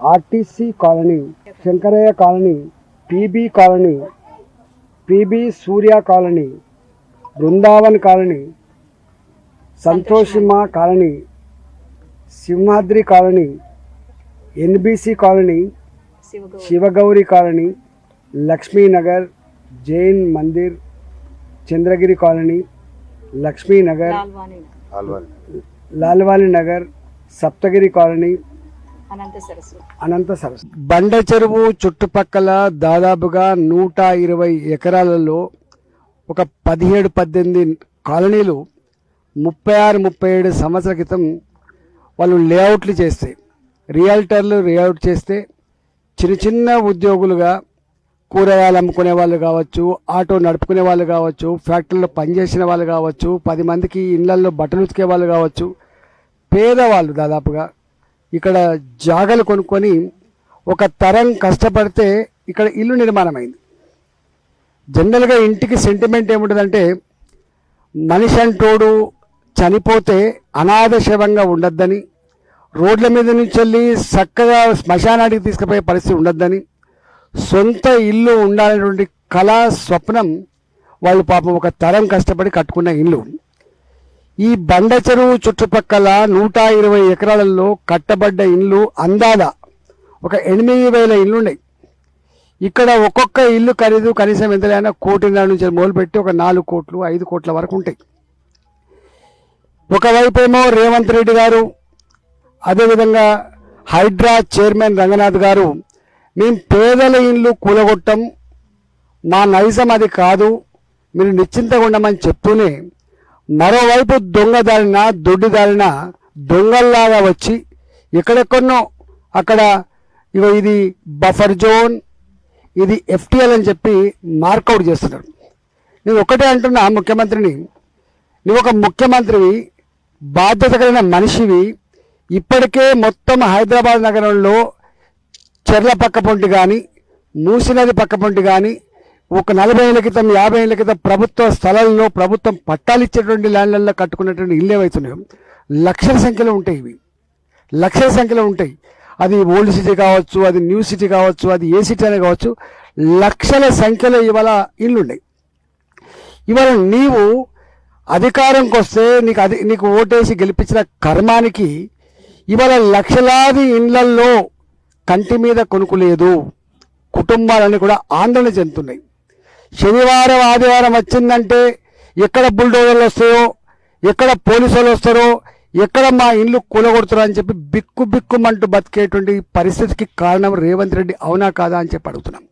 RTC colony Shankaraiah colony PB colony PB Surya colony Brindavan colony Santoshima colony Simhadri colony NBC colony Shivagauri Shivagauri colony Lakshminagar Jain Mandir Chandragiri colony Lakshminagar Lalwani Nagar Saptagiri colony Anantha సరస్సు. అనంత బండ చెరువు చుట్టుపక్కల దాదాపుగా నూట ఇరవై ఎకరాలలో ఒక పదిహేడు పద్దెనిమిది కాలనీలు ముప్పై ఆరు ముప్పై ఏడు సంవత్సరాల క్రితం వాళ్ళు లేఅవుట్లు చేస్తే రియల్టర్లు లేఅవుట్ చేస్తే చిన్న చిన్న ఉద్యోగులుగా కూరగాయలు అమ్ముకునే వాళ్ళు కావచ్చు ఆటో నడుపుకునే వాళ్ళు కావచ్చు ఫ్యాక్టరీలో పనిచేసిన వాళ్ళు కావచ్చు పది మందికి ఇళ్ళల్లో బట్టలు ఉతికే వాళ్ళు కావచ్చు పేదవాళ్ళు దాదాపుగా ఇక్కడ జాగలు కొనుక్కొని ఒక తరం కష్టపడితే ఇక్కడ ఇల్లు నిర్మాణమైంది. జనరల్గా ఇంటికి సెంటిమెంట్ ఏముంటుందంటే మనిషి అంటోడు చనిపోతే అనాథ శవంగా ఉండొద్దని రోడ్ల మీద నుంచి వెళ్ళి చక్కగా శ్మశానానికి తీసుకుపోయే పరిస్థితి ఉండొద్దని సొంత ఇల్లు ఉండాలనేటువంటి కళా స్వప్నం వాళ్ళు పాపం ఒక తరం కష్టపడి కట్టుకున్న ఇల్లు. ఈ బండ చెరువు చుట్టుపక్కల నూట ఇరవై ఎకరాలలో కట్టబడ్డ ఇండ్లు అందాల. ఒక ఎనిమిది వేల ఇల్లున్నాయి ఇక్కడ ఒక్కొక్క ఇల్లు ఖరీదు కనీసం ఎంతలైనా కోటిన్నర నుంచి మొదలుపెట్టి ఒక నాలుగు కోట్లు ఐదు కోట్ల వరకు ఉంటాయి. ఒకవైపేమో రేవంత్ రెడ్డి గారు అదేవిధంగా హైడ్రా చైర్మన్ రంగనాథ్ గారు మేము పేదల ఇండ్లు కూలగొట్టం మా నైజం అది కాదు మీరు నిశ్చింతగా ఉండమని చెప్తూనే మరోవైపు దొంగ దారిన దొడ్డి దారిన దొంగల్లాగా వచ్చి ఎక్కడెక్కడో అక్కడ ఇగో ఇది బఫర్ జోన్ ఇది ఎఫ్టిఎల్ అని చెప్పి మార్కౌట్ చేస్తున్నాడు నేను ఒకటే అంటున్నా ముఖ్యమంత్రిని. నువ్వు ఒక ముఖ్యమంత్రివి బాధ్యత కలిగిన మనిషివి. ఇప్పటికే మొత్తం హైదరాబాద్ నగరంలో చెర్ల పక్కపొంటి కానీ మూసినది పక్కపొంటి కానీ ఒక నలభై ఏళ్ళ క్రితం యాభై ఏళ్ళ క్రితం ప్రభుత్వ స్థలాల్లో ప్రభుత్వం పట్టాలు ఇచ్చేటువంటి ల్యాండ్లలో కట్టుకున్నటువంటి ఇల్లు ఏవైతున్నాయో లక్షల సంఖ్యలో ఉంటాయి ఇవి. లక్షల సంఖ్యలో ఉంటాయి. అది ఓల్డ్ సిటీ కావచ్చు అది న్యూ సిటీ కావచ్చు అది ఏ సిటీ అనే కావచ్చు లక్షల సంఖ్యలో ఇవాళ ఇళ్ళు ఉన్నాయి ఇవాళ నీవు అధికారంకి వస్తే నీకు అది నీకు ఓటేసి గెలిపించిన కర్మానికి ఇవాళ లక్షలాది ఇండ్లల్లో కంటి మీద కొనుక్కులేదు కుటుంబాలన్నీ కూడా ఆందోళన చెందుతున్నాయి. శనివారం ఆదివారం వచ్చిందంటే ఎక్కడ బుల్డోజర్లు వస్తాయో ఎక్కడ పోలీసు వాళ్ళు వస్తారో ఎక్కడ మా ఇండ్లు కూలగొడుతారో అని చెప్పి బిక్కు బిక్కుమంటూ బతికేటువంటి పరిస్థితికి కారణం రేవంత్ రెడ్డి అవునా కాదా అని చెప్పి అడుగుతున్నాం.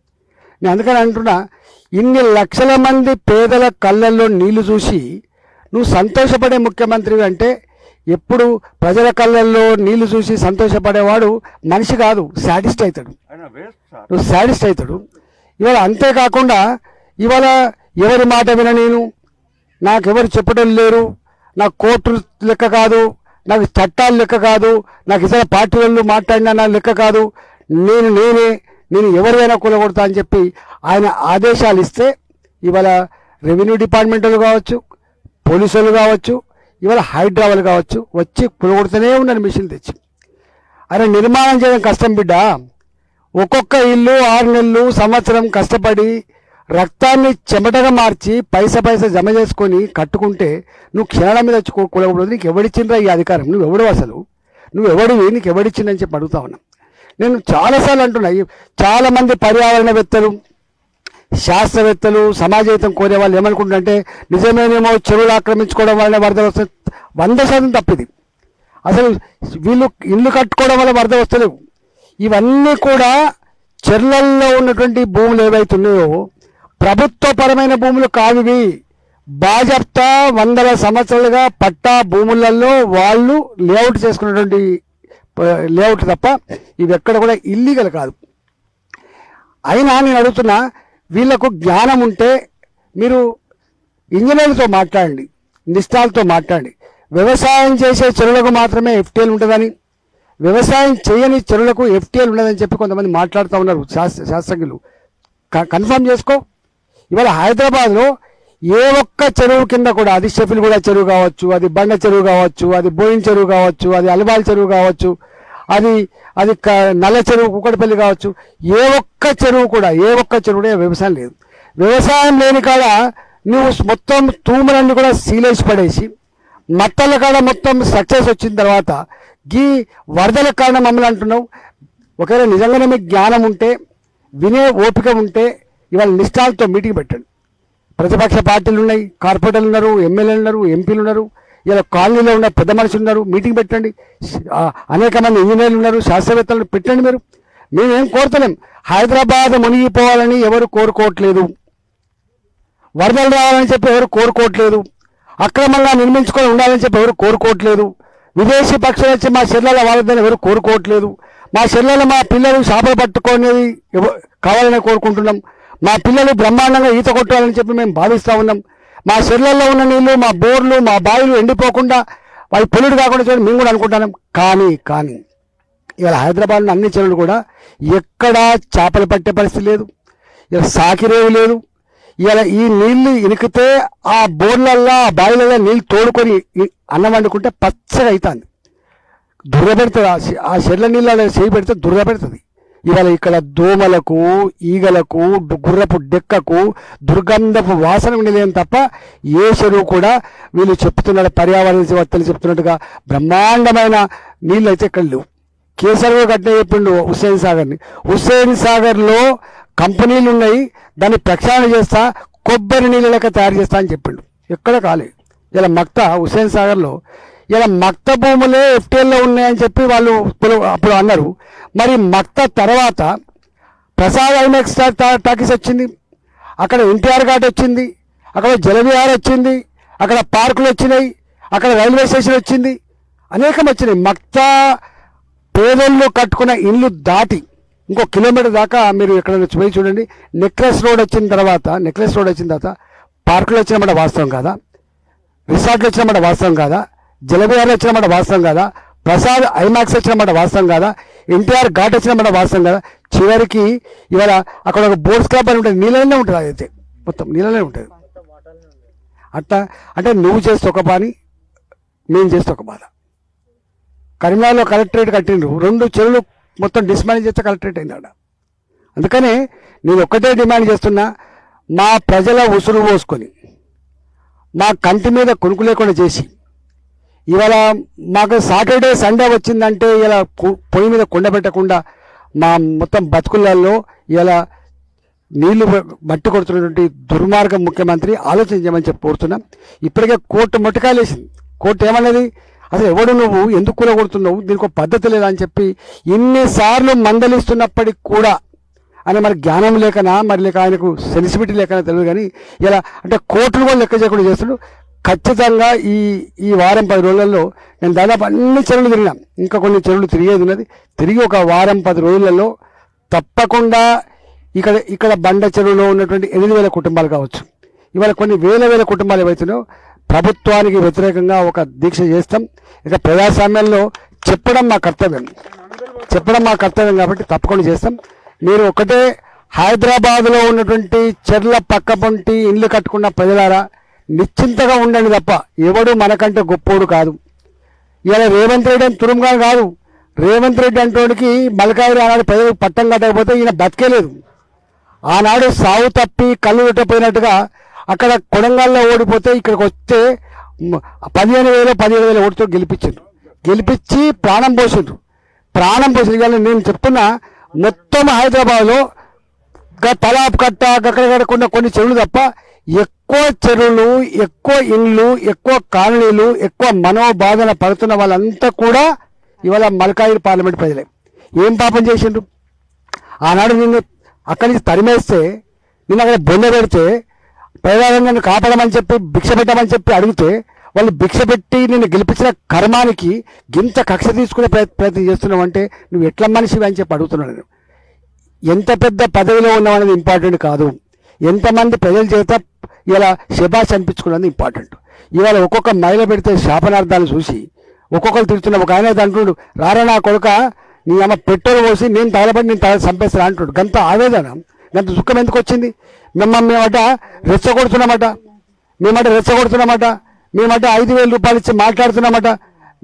నేను అందుకని అంటున్నా ఇన్ని లక్షల మంది పేదల కళ్ళల్లో నీళ్ళు చూసి నువ్వు సంతోషపడే ముఖ్యమంత్రి అంటే ఎప్పుడు ప్రజల కళ్ళల్లో నీళ్ళు చూసి సంతోషపడేవాడు మనిషి కాదు సాటిస్ట్ అవుతాడు. నువ్వు సాటిస్ట్ అవుతాడు. ఇవాళ అంతేకాకుండా ఇవాళ ఎవరి మాట విన నేను? నాకెవరు చెప్పడం లేరు. నాకు కోర్టు లెక్క కాదు నాకు చట్టాలు లెక్క కాదు నాకు ఇతర వాళ్ళు మాట్లాడినా నా లెక్క కాదు. నేను నేనే నేను ఎవరివైనా కూలగొడతా అని చెప్పి ఆయన ఆదేశాలు ఇస్తే ఇవాళ రెవెన్యూ డిపార్ట్మెంట్ వాళ్ళు కావచ్చు పోలీసులు కావచ్చు ఇవాళ హైడ్రా కావచ్చు వచ్చి కూలగొడుతూనే ఉన్నాను మిషన్ తెచ్చి. అరే నిర్మాణం చేయడం కష్టం బిడ్డ. ఒక్కొక్క ఇల్లు ఆరు నెలలు సంవత్సరం కష్టపడి రక్తాన్ని చెమటగా మార్చి పైస పైస జమ చేసుకొని కట్టుకుంటే నువ్వు క్షణాల మీద వచ్చి నీకు ఎవడిచ్చిండ్రా ఈ అధికారం? నువ్వు ఎవడు అసలు? నువ్వు ఎవడివి నీకు ఎవడిచ్చిందని చెప్పి అడుగుతా ఉన్నా. నేను చాలాసార్లు అంటున్నా చాలామంది పర్యావరణవేత్తలు శాస్త్రవేత్తలు సమాజహితం కోరే వాళ్ళు ఏమనుకుంటుంటే నిజమేనేమో చెరువులు ఆక్రమించుకోవడం వల్ల వరద వస్తుంది వంద శాతం తప్పిది. అసలు వీళ్ళు ఇల్లు కట్టుకోవడం వల్ల వరద వస్తలేవు. ఇవన్నీ కూడా చెర్లల్లో ఉన్నటువంటి భూములు ఏవైతే ఉన్నాయో ప్రభుత్వపరమైన భూములు కావు బాజప్తా వందల సంవత్సరాలుగా పట్టా భూములలో వాళ్ళు లేఅవుట్ చేసుకున్నటువంటి లేఅవుట్ తప్ప ఇవి ఎక్కడ కూడా ఇల్లీగల్ కాదు. అయినా నేను అడుగుతున్నా వీళ్ళకు జ్ఞానం ఉంటే మీరు ఇంజనీర్లతో మాట్లాడండి నిష్ఠాలతో మాట్లాడండి. వ్యవసాయం చేసే చెరువులకు మాత్రమే ఎఫ్టీఎల్ ఉంటుందని వ్యవసాయం చేయని చెరువులకు ఎఫ్టీఎల్ ఉండదని చెప్పి కొంతమంది మాట్లాడుతూ ఉన్నారు శాస్త్ర శాస్త్రజ్ఞులు. క- కన్ఫర్మ్ చేసుకో. ఇవాళ హైదరాబాద్లో ఏ ఒక్క చెరువు కింద కూడా అది షెఫిల్ కూడా చెరువు కావచ్చు అది బండ చెరువు కావచ్చు అది బోయిన్ చెరువు కావచ్చు అది అల్వాల్ చెరువు కావచ్చు అది అది నల్ల చెరువు కుక్కడపల్లి కావచ్చు ఏ ఒక్క చెరువు కూడా ఏ ఒక్క చెరువు వ్యవసాయం లేదు. వ్యవసాయం లేని కాడ నువ్వు మొత్తం తూములన్నీ కూడా సీలేసి పడేసి మత్తల కాడ మొత్తం సక్సెస్ వచ్చిన తర్వాత గీ వరదల కారణం మమ్మల్ని అంటున్నావు. ఒకవేళ నిజంగానే మీకు జ్ఞానం ఉంటే వినే ఓపిక ఉంటే ఇవాళ నిష్ఠాలతో మీటింగ్ పెట్టండి. ప్రతిపక్ష పార్టీలు ఉన్నాయి కార్పొరేటర్లు ఉన్నారు ఎమ్మెల్యేలు ఉన్నారు ఎంపీలు ఉన్నారు ఇలా కాలనీలో ఉన్న పెద్ద మనుషులు ఉన్నారు మీటింగ్ పెట్టండి. అనేక మంది ఇంజనీర్లు ఉన్నారు శాస్త్రవేత్తలు పెట్టండి మీరు. మేమేం కోరుతలేం. హైదరాబాద్ మునిగిపోవాలని ఎవరు కోరుకోవట్లేదు. వరదలు రావాలని చెప్పి ఎవరు కోరుకోవట్లేదు. అక్రమంగా నిర్మించుకొని ఉండాలని చెప్పి ఎవరు కోరుకోవట్లేదు. విదేశీ పక్షులు వచ్చి మా చెల్లెల వాళ్ళని ఎవరు కోరుకోవట్లేదు. మా చెల్లెలు మా పిల్లలు చేపలు పట్టుకునేది కావాలని కోరుకుంటున్నాం. మా పిల్లలు బ్రహ్మాండంగా ఈత కొట్టాలని చెప్పి మేము భావిస్తూ ఉన్నాం. మా చెల్లెల్లో ఉన్న నీళ్ళు మా బోర్లు మా బావిలు ఎండిపోకుండా వాళ్ళు పొల్లుడు కాకుండా చూడండి మేము కూడా అనుకుంటున్నాం. కానీ కానీ ఇవాళ హైదరాబాద్లో అన్ని చెరువులు కూడా ఎక్కడా చేపలు పట్టే పరిస్థితి లేదు. ఇలా సాకిరేవు లేదు. ఇలా ఈ నీళ్ళు ఇనికితే ఆ బోర్లల్లో ఆ బావిలలో నీళ్ళు తోడుకొని అన్నం వండుకుంటే పచ్చగా అవుతుంది దుర్గ పెడుతుంది. ఆ చె- ఆ నీళ్ళలో చేయి పెడితే దుర్గ పెడుతుంది. ఇవాళ ఇక్కడ దోమలకు ఈగలకు గుర్రపు డెక్కకు దుర్గంధపు వాసన ఉండలేని తప్ప ఏ చెరువు కూడా వీళ్ళు చెప్తున్నాడు పర్యావరణ వక్తలు చెప్తున్నట్టుగా. బ్రహ్మాండమైన నీళ్ళు అయితే ఇక్కడ లేవు. కేసరవ కట్టిన చెప్పిండు హుస్సేన్ సాగర్ని. హుస్సేన్ సాగర్లో కంపెనీలు ఉన్నాయి దాన్ని ప్రక్షాళన చేస్తా కొబ్బరి నీళ్ళ లెక్క తయారు చేస్తా అని చెప్పిండు. ఎక్కడ కాలేదు. ఇలా మక్త హుస్సేన్ సాగర్లో ఇలా మక్త భూములే ఎఫ్టీఎల్లో ఉన్నాయని చెప్పి వాళ్ళు ఇప్పుడు- అప్పుడు అన్నారు. మరి మక్త తర్వాత ప్రసాద్ ఐమాక్స్ టాకీస్ వచ్చింది. అక్కడ ఎన్టీఆర్ ఘాట్ వచ్చింది. అక్కడ జలవిహార్ వచ్చింది. అక్కడ పార్కులు వచ్చినాయి. అక్కడ రైల్వే స్టేషన్ వచ్చింది. అనేకం వచ్చినాయి. మక్త పేదల్లో కట్టుకున్న ఇల్లు దాటి ఇంకో కిలోమీటర్ దాకా మీరు ఇక్కడ పోయి చూడండి. నెక్లెస్ రోడ్ వచ్చిన తర్వాత నెక్లెస్ రోడ్ వచ్చిన తర్వాత పార్కులు వచ్చినమాట వాస్తవం కాదా? రిసార్ట్లు వచ్చినమాట వాస్తవం కాదా? జలవిహార్లు వచ్చినమాట వాస్తవం కాదా? ప్రసాద్ ఐమాక్స్ వచ్చినమాట వాస్తవం కాదా? ఎన్టీఆర్ ఘాట్ వచ్చినమాట వాస్తవం కాదా? చివరికి ఇవాళ అక్కడ ఒక బోర్డ్స్ క్లబ్ అని ఉంటుంది నీళ్ళనే ఉంటుంది అదైతే మొత్తం నీళ్ళనే ఉంటుంది. అట్లా అంటే నువ్వు చేస్తే ఒక పని మేము చేస్తే ఒక బాధ. కరీంనగర్లో కలెక్టరేట్ కట్టిండ్రు. రెండు చెరువులు మొత్తం డిస్మానేజ్ చేస్తే కలెక్టరేట్ అయింది ఆడ. అందుకనే నేను ఒక్కటే డిమాండ్ చేస్తున్నా మా ప్రజల ఉసురు పోసుకొని మా కంటి మీద కొనుక్కు లేకుండా చేసి ఇవాళ మాకు సాటర్డే సండే వచ్చిందంటే ఇలా పొయ్యి మీద కుండ పెట్టకుండా మా మొత్తం బతుకులలో ఇలా నీళ్ళు మట్టి కొడుతున్నటువంటి దుర్మార్గం ముఖ్యమంత్రి ఆలోచించమని చెప్పి కోరుతున్నాం. ఇప్పటికే కోర్టు మొట్టకాలేసింది కోర్టు ఏమన్నది? అసలు ఎవడు నువ్వు? ఎందుకు కూలగొడుతున్నావు దీనికి ఒక పద్ధతి లేదా అని చెప్పి ఇన్నిసార్లు మందలిస్తున్నప్పటికి కూడా ఆయన మరి జ్ఞానం లేకనా? మరి లేక ఆయనకు సెన్సిబిలిటీ లేకనా తెలియదు కానీ ఇలా అంటే కోర్టులు కూడా లెక్క చేయకుండా చేస్తున్నాడు ఖచ్చితంగా ఈ ఈ వారం పది రోజులలో నేను దాదాపు అన్ని చెరువులు తిరిగినా. ఇంకా కొన్ని చెరువులు తిరిగేది ఉన్నది. తిరిగి ఒక వారం పది రోజులలో తప్పకుండా ఇక్కడ ఇక్కడ బండ చెరువులో ఉన్నటువంటి ఎనిమిది వేల కుటుంబాలు కావచ్చు. ఇవాళ కొన్ని వేల వేల కుటుంబాలు ఏవైతున్నాయో ప్రభుత్వానికి వ్యతిరేకంగా ఒక దీక్ష చేస్తాం. ఇక ప్రజాస్వామ్యంలో చెప్పడం మా కర్తవ్యం. చెప్పడం మా కర్తవ్యం కాబట్టి తప్పకుండా చేస్తాం. మీరు ఒకటే హైదరాబాద్లో ఉన్నటువంటి చెర్ల పక్కపంటి ఇండ్లు కట్టుకున్న ప్రజలారా నిశ్చింతగా ఉండండి తప్ప ఎవడు మనకంటే గొప్పోడు కాదు. ఇలా రేవంత్ రెడ్డి అని తురుముగా కాదు. రేవంత్ రెడ్డి అంటోడికి మలకాయి ఆనాడు ప్రజలకు పట్టం కట్టకపోతే ఈయన బతికేలేదు. ఆనాడు సావు తప్పి కళ్ళు పెట్టపోయినట్టుగా అక్కడ కొడంగల్లో ఓడిపోతే ఇక్కడికి వస్తే పదిహేను వేలు పదిహేను వేల ఓటుతో గెలిపించారు గెలిపించి ప్రాణం పోసిండ్రు. ప్రాణం పోసిన కానీ నేను చెప్తున్నా మొత్తం హైదరాబాద్లో తలాపు కట్ట అక్కడ కట్టకుండా కొన్ని చెరువులు తప్ప ఎక్కువ చెరువులు ఎక్కువ ఇండ్లు ఎక్కువ కాలనీలు ఎక్కువ మనోబాధన పడుతున్న వాళ్ళంతా కూడా ఇవాళ మల్కాయి పార్లమెంట్ ప్రజలే. ఏం పాపం చేసిండ్రు? ఆనాడు నిన్ను అక్కడి నుంచి తరిమేస్తే నిన్ను అక్కడ బొంద పెడితే ప్రజారంగాన్ని కాపాడమని చెప్పి భిక్ష పెట్టమని చెప్పి అడిగితే వాళ్ళు భిక్ష పెట్టి నేను గెలిపించిన కర్మానికి గింత కక్ష తీసుకునే ప్రయత్- ప్రయత్నం చేస్తున్నావు అంటే నువ్వు ఎట్లా మనిషివి అని చెప్పి అడుగుతున్నాను నేను. ఎంత పెద్ద పదవిలో ఉన్నామనేది ఇంపార్టెంట్ కాదు. ఎంతమంది ప్రజల చేత ఇలా శబాష్ అనిపించుకున్నది ఇంపార్టెంట్ ఇవాళ ఒక్కొక్క మహిళ పెడితే శాపనార్థాలు చూసి ఒక్కొక్కరు తిడుతున్న ఒక ఆయన అంటున్నాడు రారా నా కొడుక నీ అమ్మ పెట్రోల్ పోసి నేను తగలబడి నేను తగల చంపేస్తాను అంటున్నాడు. గంత ఆవేదన గంత దుఃఖం ఎందుకు వచ్చింది? మిమ్మల్ని మేమట రెచ్చగొడుతున్నామట మేమట రెచ్చగొడుతున్నామట మేమట ఐదు వేల రూపాయలు ఇచ్చి మాట్లాడుతున్నామట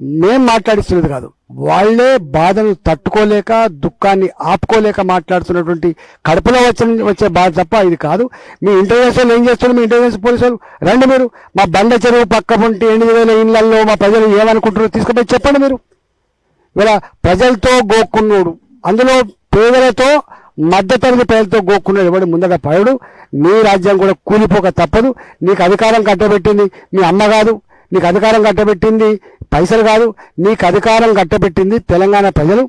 మేం మాట్లాడిస్తున్నది కాదు. వాళ్ళే బాధను తట్టుకోలేక దుఃఖాన్ని ఆపుకోలేక మాట్లాడుతున్నటువంటి కడుపులో వచ్చిన వచ్చే బాధ తప్ప ఇది కాదు. మీ ఇంటర్వ్యూస్ ఏం చేస్తున్నారు? మీ ఇంటర్వ్యూస్ పోలీసులు రండి మీరు. మా బండ చెరువు పక్క ఉంటే ఎనిమిది వేల ఇళ్ళలో మా ప్రజలు ఏమనుకుంటారో తీసుకుపోయి చెప్పండి మీరు. ఇలా ప్రజలతో గోక్కున్నాడు. అందులో పేదలతో మధ్యతరగతి పేదలతో గోక్కున్నాడు ఎవడు? ముందట పడడు నీ రాజ్యం కూడా కూలిపోక తప్పదు. నీకు అధికారం కట్టబెట్టింది మీ అమ్మ కాదు. నీకు అధికారం కట్టబెట్టింది పైసలు కాదు నీకు అధికారం కట్టబెట్టింది తెలంగాణ ప్రజలు.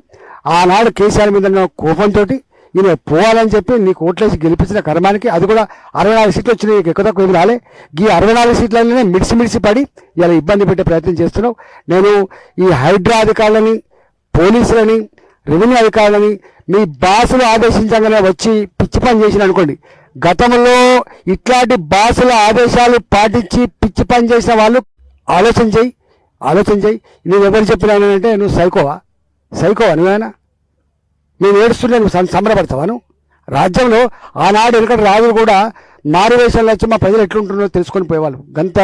ఆనాడు కేసీఆర్ మీద ఉన్న కోపంతో ఈయన పోవాలని చెప్పి నీకు ఓట్లేసి గెలిపించిన కర్మానికి అది కూడా అరవై నాలుగు సీట్లు వచ్చినాయి నీకు ఎక్కువ తక్కువ ఏమి రాలే. ఈ అరవై నాలుగు సీట్లనే మిడిసి మిడిసి పడి ఇలా ఇబ్బంది పెట్టే ప్రయత్నం చేస్తున్నావు. నేను ఈ హైడ్రా అధికారులని పోలీసులని రెవెన్యూ అధికారులని మీ బాసులు ఆదేశించగానే వచ్చి పిచ్చి పని చేసిన అనుకోండి. గతంలో ఇట్లాంటి బాసుల ఆదేశాలు పాటించి పిచ్చి పని చేసిన వాళ్ళు ఆలోచన చేయి. ఆలోచన చేయి. నేను ఎవరు చెప్పినానంటే నువ్వు సైకోవా? సైకోవా నువ్వేనా నేను ఏడుస్తుంటే నువ్వు సంబరపడతావాను సంబరపడతావా నువ్వు? రాజ్యంలో ఆనాడు ఎందుకంటే రాజులు కూడా మారువేషాలు వచ్చి మా ప్రజలు ఎట్లుంటున్నారో తెలుసుకొని పోయేవాళ్ళు. గంత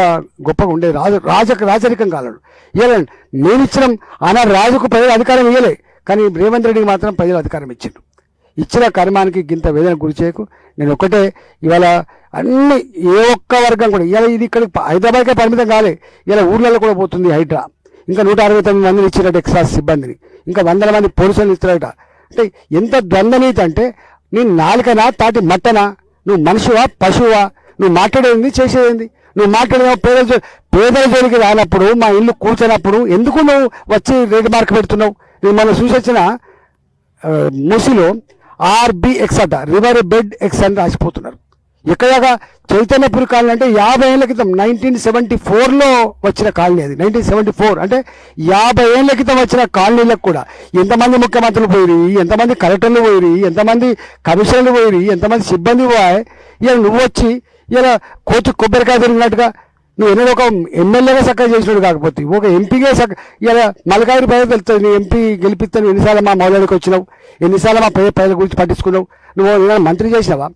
గొప్పగా ఉండేది రాజు రాజ రాజరికం కాలడు ఇవ్వలేండి నేను ఇచ్చిన ఆనాడు రాజుకు ప్రజలు అధికారం ఇవ్వలే కానీ రేవంత్ రెడ్డికి మాత్రం ప్రజలు అధికారం ఇచ్చిండు ఇచ్చిన కర్మానికి గింత వేదన గురి చేయకు. నేను ఒకటే ఇవాళ అన్ని ఏ ఒక్క వర్గం కూడా ఇలా ఇది ఇక్కడ హైదరాబాద్కే పరిమితం కాలే. ఇలా ఊర్లలో కూడా పోతుంది హైడ్రా. ఇంకా నూట అరవై తొమ్మిది మందిని ఇచ్చినట్టు ఎక్సాస్ సిబ్బందిని. ఇంకా వందల మంది పోలీసులు ఇస్తున్నారట అంటే ఎంత ద్వంద్వనీతి అంటే నీ నాలుకనా తాటి మట్టనా? నువ్వు మనిషివా పశువా? నువ్వు మాట్లాడేది చేసేది? నువ్వు మాట్లాడేవా పేదల పేదల జోలికి రానప్పుడు మా ఇల్లు కూర్చున్నప్పుడు ఎందుకు నువ్వు వచ్చి రేటు మార్క్ పెడుతున్నావు? నేను మనం చూసి వచ్చిన ముసిలో ఆర్బిఎక్స్ అట రివర్ బెడ్ ఎక్స్ అని రాసిపోతున్నారు. ఎక్కడగా చైతన్యపురి కాలనీ అంటే యాభై ఏళ్ళ క్రితం నైన్టీన్ సెవెంటీ ఫోర్లో వచ్చిన కాలనీ అది. నైన్టీన్ సెవెంటీ ఫోర్ అంటే యాభై ఏళ్ళ క్రితం వచ్చిన కాలనీలకు కూడా ఎంతమంది ముఖ్యమంత్రులు పోయి ఎంతమంది కలెక్టర్లు పోయి ఎంతమంది కమిషనర్లు పోయి ఎంతమంది సిబ్బంది పోయి ఇలా నువ్వు వచ్చి ఇలా కోతి కొబ్బరికాయ తిరిగినట్టుగా నువ్వు ఎన్నో ఒక ఎమ్మెల్యేగా చక్కగా చేసినాడు కాకపోతే ఒక ఎంపీగా చక్క ఇలా మలకాయలు ప్రజలు తెలుస్తుంది నీ ఎంపీ గెలిపిస్తాను ఎన్నిసార్లు మా మౌలానికి వచ్చినావు? ఎన్నిసార్లు మా ప్రజల ప్రజల గురించి పట్టించుకున్నావు? నువ్వు మంత్రి చేసినావా?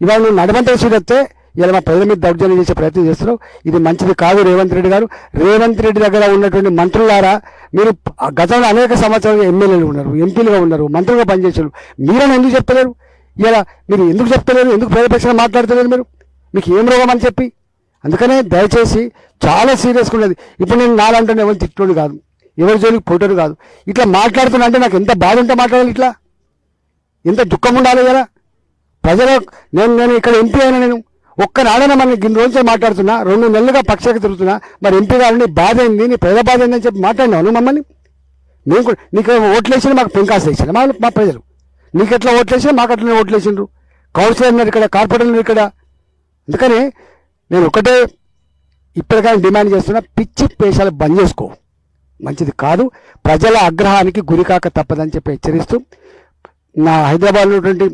ఇవాళ నువ్వు నడమంత్రి చూడొస్తే ఇలా మా ప్రజల మీద దౌర్జన్యం చేసే ప్రయత్నం చేస్తున్నావు. ఇది మంచిది కాదు రేవంత్ రెడ్డి గారు. రేవంత్ రెడ్డి దగ్గర ఉన్నటువంటి మంత్రులారా మీరు ఆ గతంలో అనేక సంవత్సరాలుగా ఎమ్మెల్యేలు ఉన్నారు ఎంపీలుగా ఉన్నారు మంత్రులుగా పనిచేశారు. మీరని ఎందుకు చెప్తలేరు ఇలా మీరు ఎందుకు చెప్తలేరు ఎందుకు ప్రజలపక్షంగా మాట్లాడతలేరు మీరు? మీకు ఏం రోగం అని చెప్పి. అందుకనే దయచేసి చాలా సీరియస్గా ఉండేది ఇప్పుడు నేను నాలంటే ఎవరు తిట్టుడు కాదు ఎవరి జోలికి పోటోడు కాదు. ఇట్లా మాట్లాడుతున్నా అంటే నాకు ఎంత బాధ ఉంటే మాట్లాడాలి ఇట్లా? ఎంత దుఃఖం ఉండాలి కదా ప్రజల నేను నేను ఇక్కడ ఎంపీ అయినా నేను ఒక్కనాడైనా మన ఇన్ని రోజులు మాట్లాడుతున్నా రెండు నెలలుగా పక్షాకి తిరుగుతున్నా మరి ఎంపీ గారిని బాధ అయింది నీ ప్రజల బాధ అయిందని చెప్పి మాట్లాడినావు మమ్మల్ని? మేము కూడా నీకు ఓట్లేసిన మాకు పెంకాస్ వేసిన మా మా ప్రజలు. నీకు ఎట్లా ఓట్లేసినా మాకు అట్లనే ఓట్లేసిండ్రు కౌన్సిలర్ ఉన్నారు ఇక్కడ కార్పొరేటర్ ఉన్నారు ఇక్కడ. అందుకని నేను ఒకటే ఇప్పటికైనా డిమాండ్ చేస్తున్నా పిచ్చి పేషాలు బంద్ చేసుకో. మంచిది కాదు ప్రజల ఆగ్రహానికి గురికాక తప్పదని చెప్పి హెచ్చరిస్తూ నా హైదరాబాద్లో ఉన్నటువంటి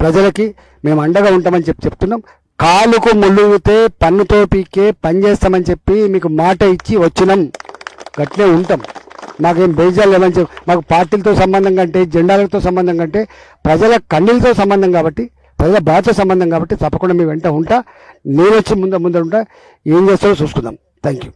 ప్రజలకి మేము అండగా ఉంటామని చెప్పి చెప్తున్నాం. కాలుకు ముళ్ళుతే పన్నుతో పీకే పని చేస్తామని చెప్పి మీకు మాట ఇచ్చి వచ్చినాం. గట్లే ఉంటాం. మాకేం బేజాలు లేవని చెప్పి మాకు పార్టీలతో సంబంధం కంటే జెండాలతో సంబంధం కంటే ప్రజల కన్నీళ్ళతో సంబంధం కాబట్టి ప్రజల బాధతో సంబంధం కాబట్టి తప్పకుండా మీ వెంట ఉంటా. నేను వచ్చి ముందు ముందర ఉంటా. ఏం చేస్తారో చూసుకుందాం. Thank you